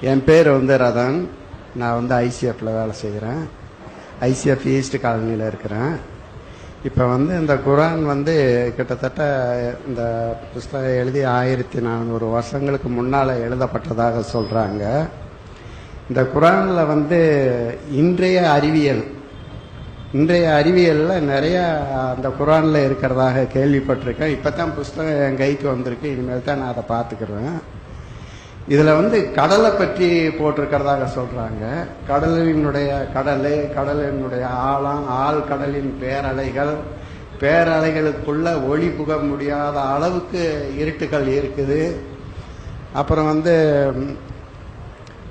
என் பேர் வந்து ரதன். நான் வந்து ஐசிஎஃப்ல வேலை செய்கிறேன். ஐசிஎஃப் ஈஸ்ட் காலனியில் இருக்கிறேன். இப்போ வந்து இந்த குரான் வந்து கிட்டத்தட்ட இந்த புஸ்தகம் எழுதி ஆயிரத்தி நானூறு வருஷங்களுக்கு முன்னால் எழுதப்பட்டதாக சொல்கிறாங்க இந்த குரானில் வந்து இன்றைய அறிவியல் இன்றைய அறிவியலில் நிறையா அந்த குரானில் இருக்கிறதாக கேள்விப்பட்டிருக்கேன். இப்போ தான் புஸ்தகம் என் கைக்கு வந்திருக்கு. இனிமேல் தான் நான் அதை பார்த்துக்கிறேன். இதில் வந்து கடலை பற்றி போட்டிருக்கிறதாக சொல்கிறாங்க கடலினுடைய கடலை கடலினுடைய ஆழம் ஆள் கடலின் பேரலைகள் பேரலைகளுக்குள்ள ஒளி புக முடியாத அளவுக்கு இருட்டுகள் இருக்குது. அப்புறம் வந்து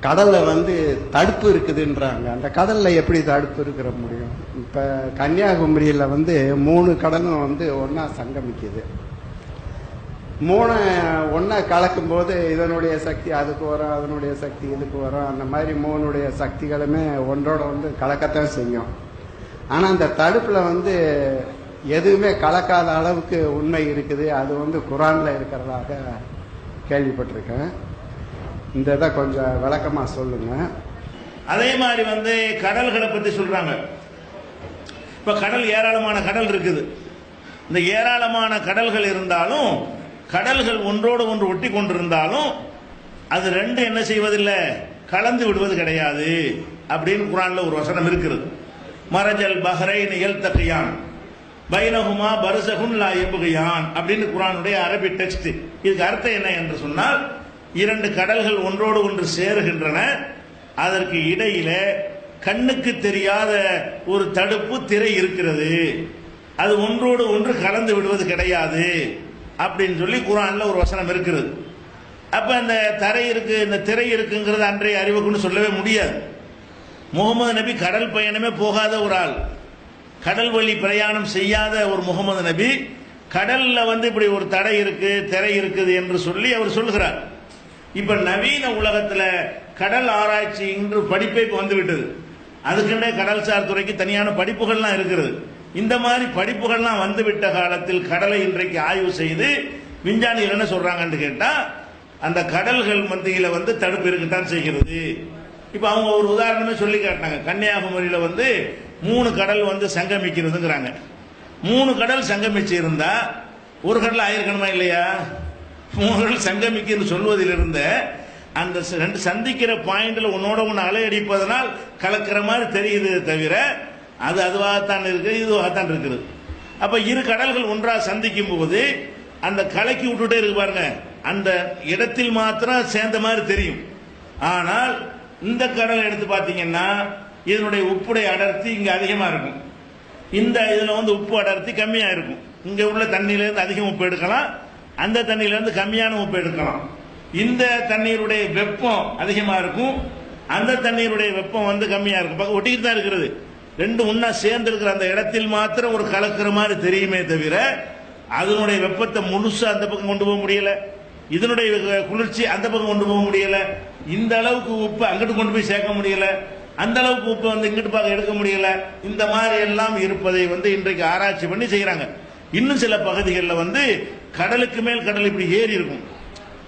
கடலில் வந்து தடுப்பு இருக்குதுன்றாங்க. அந்த கடலில் எப்படி தடுப்பு இருக்கிற முடியும்? இப்போ கன்னியாகுமரியில் வந்து மூணு கடலும் வந்து ஒன்றா சங்கமிக்குது. மூணு ஒண்ணா கலக்கும் போது இதனுடைய சக்தி அதுக்கு வரும் அதனுடைய சக்தி இதுக்கு வரும். அந்த மாதிரி மூணுடைய சக்திகளுமே ஒன்றோட வந்து கலக்கத்தான் செய்யும். ஆனா அந்த தடுப்புல வந்து எதுவுமே கலக்காத அளவுக்கு உண்மை இருக்குது. அது வந்து குரான்ல இருக்கிறதாக கேள்விப்பட்டிருக்கேன். இந்த இதை கொஞ்சம் விளக்கமா சொல்லுங்க. அதே மாதிரி வந்து கடல்களை பத்தி சொல்றாங்க. இப்ப கடல் ஏராளமான கடல் இருக்குது. இந்த ஏராளமான கடல்கள் இருந்தாலும் கடல்கள் ஒன்றோடு ஒன்று ஒட்டி கொண்டிருந்தாலும் அது ரெண்டு என்ன செய்வதில்லை? கலந்து விடுவது கிடையாது அப்படின்னு குரான்ல ஒரு வசனம் இருக்கிறது. மரஜல் பஹரை நிகழ் தகையான் பைனகுமா பருசகுன் லா எபுகையான் அப்படின்னு குரானுடைய அரபி டெக்ஸ்ட் இதுக்கு அர்த்தம் என்ன என்று சொன்னால் இரண்டு கடல்கள் ஒன்றோடு ஒன்று சேருகின்றன அதற்கு இடையில கண்ணுக்கு தெரியாத ஒரு தடுப்பு திரை இருக்கிறது. அது ஒன்றோடு ஒன்று கலந்து விடுவது கிடையாது. அப்படின்னு சொல்லி குரான்ல ஒரு வசனம் இருக்கிறது அப்ப அந்த தரை இருக்கு இந்த திரை இருக்குங்கிறது அன்றைய அறிவுக்குன்னு சொல்லவே முடியாது. முகமது நபி கடல் பயணமே போகாத ஒரு ஆள். கடல் வழி பிரயாணம் செய்யாத ஒரு முகமது நபி கடல்ல வந்து இப்படி ஒரு தடை இருக்கு திரை இருக்குது என்று சொல்லி அவர் சொல்கிறார். இப்ப நவீன உலகத்துல கடல் ஆராய்ச்சி இன்று படிப்பே இப்ப வந்து விட்டது அதுக்குன்னே கடல்சார் துறைக்கு தனியான படிப்புகள்லாம் இருக்கிறது இந்த மாதிரி படிப்புகள்லாம் வந்து விட்ட காலத்தில் கடலை இன்றைக்கு ஆய்வு செய்து விஞ்ஞானிகள் என்ன சொல்றாங்கன்னு கேட்டால் அந்த கடல்கள் மத்தியில் வந்து தடுப்பு இருக்கத்தான் செய்கிறது. இப்போ அவங்க ஒரு உதாரணமே சொல்லி காட்டினாங்க. கன்னியாகுமரியில் வந்து மூணு கடல் வந்து சங்கமிக்கிறதுங்கிறாங்க. மூணு கடல் சங்கமிச்சு இருந்தா ஒரு கடல் ஆயிருக்கணுமா இல்லையா? மூணு கடல் சங்கமிக்கிறது சொல்வதிலிருந்து அந்த ரெண்டு சந்திக்கிற பாயிண்டில் உன்னோட ஒன்று அலையடிப்பதனால் கலக்கிற மாதிரி தெரியுது தவிர அது அதுவாகத்தான் இருக்குது இதுவாகத்தான் இருக்குது. அப்ப இரு கடல்கள் ஒன்றாக சந்திக்கும் போது அந்த கலக்கி விட்டுட்டே இருக்கு பாருங்க. அந்த இடத்தில் மாத்திரம் சேர்ந்த மாதிரி தெரியும். ஆனால் இந்த கடல் எடுத்து பார்த்தீங்கன்னா இதனுடைய உப்புடைய அடர்த்தி இங்க அதிகமா இருக்கும். இந்த இதுல வந்து உப்பு அடர்த்தி கம்மியா இருக்கும். இங்க உள்ள தண்ணியிலேருந்து அதிகம் உப்பு எடுக்கலாம். அந்த தண்ணியில இருந்து கம்மியான உப்பு எடுக்கலாம். இந்த தண்ணீருடைய வெப்பம் அதிகமா இருக்கும். அந்த தண்ணீருடைய வெப்பம் வந்து கம்மியா இருக்கும். பக்கம் ஒட்டிக்கிட்டு தான் இருக்கிறது. ரெண்டு ஒன்னா சேர்ந்து இருக்கிற அந்த இடத்தில் மாத்திரம் ஒரு கலக்கிற மாதிரி தெரியுமே தவிர அதனுடைய வெப்பத்தை முழுசா அந்த பக்கம் கொண்டு போக முடியல. இதனுடைய குளிர்ச்சி அந்த பக்கம் கொண்டு போக முடியல. இந்த அளவுக்கு உப்பு அங்கிட்டு கொண்டு போய் சேர்க்க முடியல. அந்த அளவுக்கு உப்பு வந்து இங்கிட்டு பார்க்க எடுக்க முடியல. இந்த மாதிரி எல்லாம் இருப்பதை வந்து இன்றைக்கு ஆராய்ச்சி பண்ணி செய்யறாங்க. இன்னும் சில பகுதிகளில் வந்து கடலுக்கு மேல் கடல் இப்படி ஏறி இருக்கும்.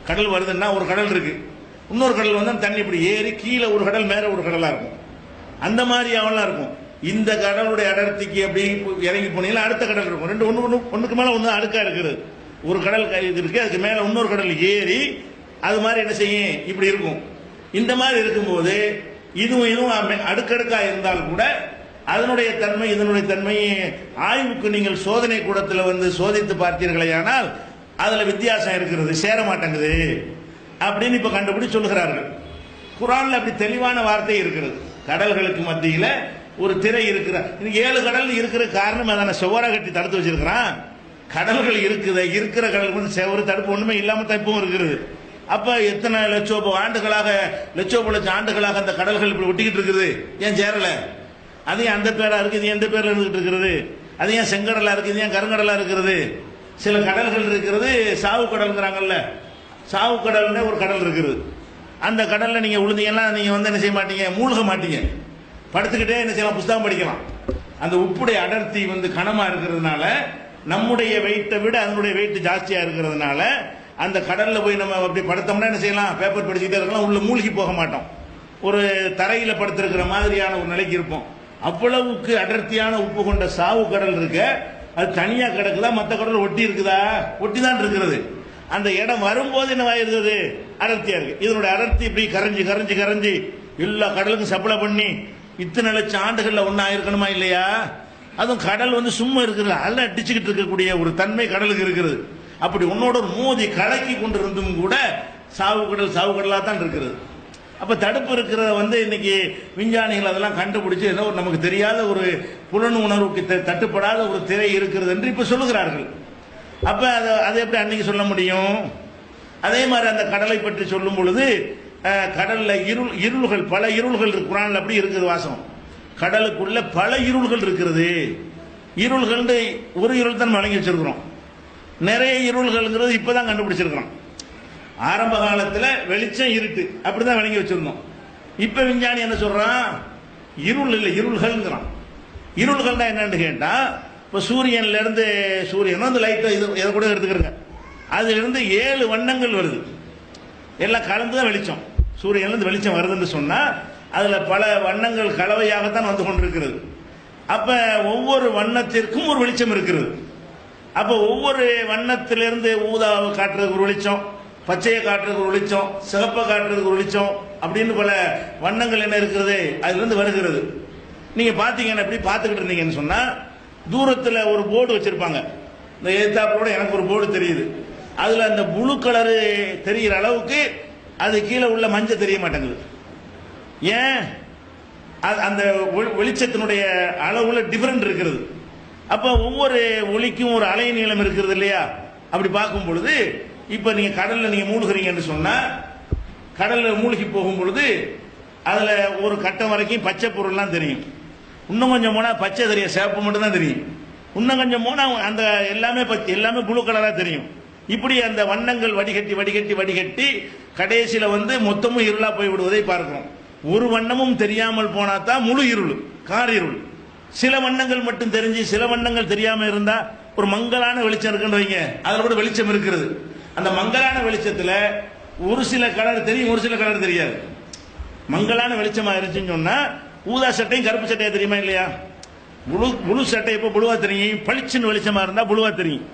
கடல் வருதுன்னா ஒரு கடல் இருக்கு. இன்னொரு கடல் வந்து தண்ணி இப்படி ஏறி கீழே ஒரு கடல் மேல ஒரு கடலா இருக்கும். அந்த மாதிரி அவெல்லாம் இருக்கும். இந்த கடலுடைய அடர்த்திக்கு அப்படி இறங்கி போனீங்கன்னா அடுத்த கடல் இருக்கும். ரெண்டு ஒன்று ஒன்று ஒன்றுக்கு மேலே ஒன்று அடுக்கா இருக்குது. ஒரு கடல் க- இது அதுக்கு மேலே இன்னொரு கடல் ஏறி அது மாதிரி என்ன செய்யும்? இப்படி இருக்கும். இந்த மாதிரி இருக்கும்போது இதுவும் இதுவும் அடுக்கடுக்காக இருந்தால் கூட அதனுடைய தன்மை இதனுடைய தன்மையை ஆய்வுக்கு நீங்கள் சோதனை கூடத்தில் வந்து சோதித்து பார்த்தீர்களே ஆனால் அதில் வித்தியாசம் இருக்கிறது சேர மாட்டேங்குது அப்படின்னு இப்போ கண்டுபிடி சொல்லுகிறார்கள். குரானில் அப்படி தெளிவான வார்த்தை இருக்கிறது. கடல்களுக்கு மத்தியில் ஒரு திரை இருக்கிற இன்னைக்கு ஏழு கடல் இருக்கிற காரணம் அதான செவ்வரா கட்டி தடுத்து வச்சிருக்கிறான். கடல்கள் இருக்குது இருக்கிற கடல் வந்து செவ்வறு தடுப்பு ஒன்றுமே இல்லாமல் தப்பும் இருக்கிறது அப்போ எத்தனை லட்சம் ஆண்டுகளாக லட்சோப லட்சம் ஆண்டுகளாக அந்த கடல்கள் இப்படி ஒட்டிக்கிட்டு இருக்குது. ஏன் சேரலை? அது ஏன் அந்த பேராக இருக்குது இது எந்த பேரில் இருந்துகிட்டு இருக்கிறது அது ஏன் செங்கடலாக இருக்குது ஏன் கருங்கடலாக இருக்கிறது சில கடல்கள் இருக்கிறது சாவு கடல்ங்கிறாங்கல்ல. சாவு கடல்னு ஒரு கடல் இருக்குது. அந்த கடலில் நீங்கள் விழுந்தீங்கன்னா நீங்கள் வந்து என்ன செய்ய மாட்டீங்க? மூழ்க மாட்டீங்க. படுத்துக்கிட்டே என்ன செய்யலாம்? புஸ்தகம் படிக்கலாம். அந்த உப்புடைய அடர்த்தி வந்து கனமாக இருக்கிறதுனால நம்முடைய வெயிட்டை விட அதனுடைய வெயிட் ஜாஸ்தியாக இருக்கிறதுனால அந்த கடலில் போய் நம்ம அப்படி படுத்தோம்னா என்ன செய்யலாம்? பேப்பர் படிச்சுக்கிட்டே இருக்கலாம். உள்ள மூழ்கி போக மாட்டோம். ஒரு தரையில் படுத்திருக்கிற மாதிரியான ஒரு நிலைக்கு இருப்போம். அவ்வளவுக்கு அடர்த்தியான உப்பு கொண்ட சாவு கடல் இருக்க. அது தனியாக கிடக்குதா? மற்ற கடல் ஒட்டி இருக்குதா? ஒட்டி தான் இருக்கிறது. அந்த இடம் வரும்போது என்ன இருந்தது அடர்த்தியாக இருக்கு. இதனுடைய அடர்த்தி இப்படி கரைஞ்சி கரைஞ்சி கரைஞ்சி எல்லா கடலுக்கும் சப்ளை பண்ணி இத்தனை லட்சம் ஆண்டுகள்ல ஒண்ணா இருக்கணுமா இல்லையா? அதுவும் கடல் வந்து சும்மா இருக்கிறது அல்ல அடிச்சுக்கிட்டு இருக்கக்கூடிய ஒரு தன்மை கடலுக்கு இருக்கிறது அப்படி உன்னோட மோதி கலக்கி கொண்டு இருந்தும் கூட சாவு கடல் சாவு கடலா தான் இருக்கிறது. அப்ப தடுப்பு இருக்கிறத வந்து இன்னைக்கு விஞ்ஞானிகள் அதெல்லாம் கண்டுபிடிச்சு ஏதோ ஒரு நமக்கு தெரியாத ஒரு புலன் உணர்வுக்கு த- தட்டுப்படாத ஒரு திரை இருக்கிறது என்று இப்ப சொல்லுகிறார்கள். அப்ப அதை அதை எப்படி அன்னைக்கு சொல்ல முடியும்? அதே மாதிரி அந்த கடலை பற்றி சொல்லும் பொழுது கடல்ல இருள் இருள்கள் பல இருள்கள் இருக்கு. குரான்ல அப்படி இருக்குது வாசம். கடலுக்குள்ள பல இருள்கள் இருக்கிறது இருள்கள் ஒரு இருள் தான் வழங்கி வச்சிருக்கிறோம். நிறைய இருள்கள்ங்கிறது இப்பதான் கண்டுபிடிச்சிருக்கிறோம். ஆரம்ப காலத்துல வெளிச்சம் இருட்டு. அப்படிதான் வழங்கி வச்சிருந்தோம். இப்ப விஞ்ஞானி என்ன சொல்றான்? இருள் இல்லை இருள்கள்ங்கிறான். இருள்கள்னா என்னன்னு கேட்டா இப்ப சூரியன்ல இருந்து சூரியனும் அந்த லைட்டை இது இதை கூட எடுத்துக்கிறங்க அதுல இருந்து ஏழு வண்ணங்கள் வருது. எல்லாம் கலந்து தான் வெளிச்சம். சூரியன்லேருந்து வெளிச்சம் வருதுன்னு சொன்னால் அதில் பல வண்ணங்கள் கலவையாகத்தான் வந்து கொண்டிருக்கிறது. அப்போ ஒவ்வொரு வண்ணத்திற்கும் ஒரு வெளிச்சம் இருக்கிறது. அப்போ ஒவ்வொரு வண்ணத்திலிருந்து ஊதாவை காட்டுறதுக்கு ஒரு வெளிச்சம் பச்சையை காட்டுறதுக்கு ஒரு வெளிச்சம் சிவப்பை காட்டுறதுக்கு ஒரு வெளிச்சம் அப்படின்னு பல வண்ணங்கள் என்ன இருக்கிறது? அதுலேருந்து வருகிறது. நீங்கள் பார்த்தீங்கன்னா எப்படி பார்த்துக்கிட்டு இருந்தீங்கன்னு சொன்னால் தூரத்தில் ஒரு போர்டு வச்சுருப்பாங்க. இந்த எதிர்த்தாப்போட எனக்கு ஒரு போர்டு தெரியுது. அதில் அந்த புழு கலரு தெரிகிற அளவுக்கு அது கீழே உள்ள மஞ்சள் தெரிய மாட்டேங்குது. ஏன்? அது- அந்த ஒளி- வெளிச்சத்தினுடைய அளவுல டிஃபரெண்ட் இருக்கிறது. அப்ப ஒவ்வொரு ஒளிக்கும் ஒரு அலை நீளம் இருக்கிறது இல்லையா? அப்படி பார்க்கும் பொழுது இப்ப நீங்க கடல்ல நீங்க மூழ்கிறீங்கன்னு சொன்னா கடல்ல மூழ்கி போகும் பொழுது அதுல ஒரு கட்டம் வரைக்கும் பச்சை பொருள்லாம் தெரியும். இன்னும் கொஞ்சம் போனா பச்சை தெரியும் சேப்பு மட்டும் தான் தெரியும். இன்னும் கொஞ்சம் போனா அந்த எல்லாமே எல்லாமே ப்ளூ கலரா தெரியும். இப்படி அந்த வண்ணங்கள் வடிகட்டி வடிகட்டி வடிகட்டி கடைசியில் வந்து மொத்தமும் இருளா போய் விடுவதை பார்க்கிறோம். ஒரு வண்ணமும் தெரியாமல் போனா தான் முழு இருள் கார் இருள். சில வண்ணங்கள் மட்டும் தெரிஞ்சு சில வண்ணங்கள் தெரியாமல் இருந்தா ஒரு மங்கலான வெளிச்சம் இருக்குன்னு வைங்க. அதில் கூட வெளிச்சம் இருக்கிறது அந்த மங்கலான வெளிச்சத்தில் ஒரு சில கலர் தெரியும் ஒரு சில கலர் தெரியாது. மங்கலான வெளிச்சமாக இருந்துச்சுன்னு சொன்னால் ஊதா சட்டையும் கருப்பு சட்டையாக தெரியுமா இல்லையா? புழு புழு சட்டை இப்போ புழுவாக தெரியும்? பளிச்சுன்னு வெளிச்சமாக இருந்தால் புழுவாக தெரியும்.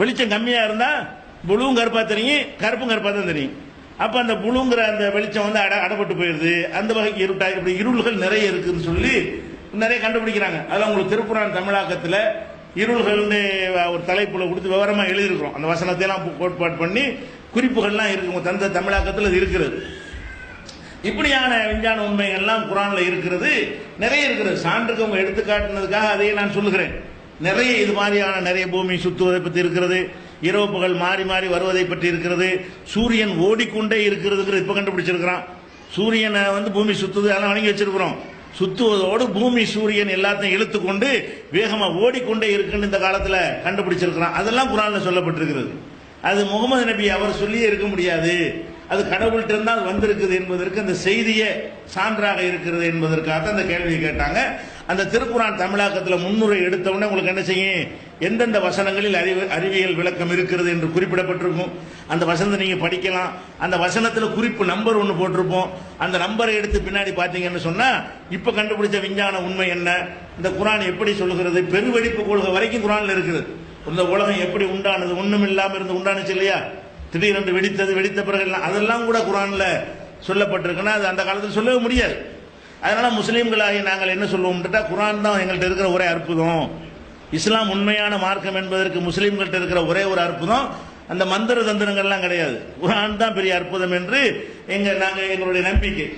வெளிச்சம் கம்மியாக இருந்தால் புழுவும் கருப்பாக தெரியும் கருப்பும் கருப்பாக தான் தெரியும். அப்ப அந்த புழுங்கிற அந்த வெளிச்சம் வந்து அட அடப்பட்டு போயிருது அந்த வகைக்கு இருட்டா இப்படி இருள்கள் நிறைய இருக்குன்னு சொல்லி நிறைய கண்டுபிடிக்கிறாங்க. அதான் உங்களுக்கு திருப்புரான் தமிழாக்கத்துல இருள்கள்னு ஒரு தலைப்புல கொடுத்து விவரமா எழுதியிருக்கிறோம். அந்த வசனத்தை எல்லாம் கோட்பாடு பண்ணி குறிப்புகள்லாம் இருக்கு. தந்த தமிழாக்கத்தில் அது இருக்கிறது. இப்படியான விஞ்ஞான உண்மைகள்லாம் குரான்ல இருக்கிறது. நிறைய இருக்கிறது. சான்றுக்கு அவங்க எடுத்து காட்டுனதுக்காக அதையே நான் சொல்லுகிறேன். நிறைய இது மாதிரியான நிறைய பூமி சுத்துவதை பற்றி இருக்கிறது. இரவு பகல் மாறி மாறி வருவதை பற்றி இருக்கிறது. சூரியன் ஓடிக்கொண்டே இருக்கிறதுங்கிறது இப்போ கண்டுபிடிச்சிருக்கிறான். சூரியனை வந்து பூமி சுத்துது அதெல்லாம் வணங்கி வச்சிருக்கிறோம். சுத்துவதோடு பூமி சூரியன் எல்லாத்தையும் இழுத்து கொண்டு வேகமா ஓடிக்கொண்டே இருக்குன்னு இந்த காலத்தில் கண்டுபிடிச்சிருக்கிறான். அதெல்லாம் குரானில் சொல்லப்பட்டிருக்கிறது. அது முகமது நபி அவர் சொல்லியே இருக்க முடியாது. அது கடவுள்கிட்ட இருந்தால் வந்திருக்குது என்பதற்கு அந்த செய்தியே சான்றாக இருக்கிறது என்பதற்காக அந்த கேள்வியை கேட்டாங்க. அந்த திருக்குறான் தமிழாக்கத்தில் முன்னுரை எடுத்தோடனே உங்களுக்கு என்ன செய்யும்? எந்தெந்த வசனங்களில் அறிவு அறிவியல் விளக்கம் இருக்கிறது என்று குறிப்பிடப்பட்டிருக்கும். அந்த வசனத்தை நீங்கள் படிக்கலாம். அந்த வசனத்தில் குறிப்பு நம்பர் ஒன்று போட்டிருப்போம். அந்த நம்பரை எடுத்து பின்னாடி பார்த்தீங்கன்னு சொன்னால் இப்போ கண்டுபிடிச்ச விஞ்ஞான உண்மை என்ன? இந்த குரான் எப்படி சொல்லுகிறது? பெருவெடிப்பு கொள்கை வரைக்கும் குரானில் இருக்குது. இந்த உலகம் எப்படி உண்டானது? ஒன்றும் இல்லாமல் இருந்து உண்டானுச்சு இல்லையா? திடீரென்று வெடித்தது வெடித்த பிறகு எல்லாம் அதெல்லாம் கூட குரானில் சொல்லப்பட்டிருக்குன்னா அது அந்த காலத்தில் சொல்லவே முடியாது. அதனால முஸ்லீம்களாகி நாங்கள் என்ன சொல்லுவோம்ட்டா குரான் தான் எங்கள்கிட்ட இருக்கிற ஒரே அற்புதம். இஸ்லாம் உண்மையான மார்க்கம் என்பதற்கு முஸ்லீம்கள்ட்ட இருக்கிற ஒரே ஒரு அற்புதம். அந்த மந்திர தந்திரங்கள்லாம் கிடையாது. குரான் தான் பெரிய அற்புதம் என்று எங்க நாங்கள் எங்களுடைய நம்பிக்கை.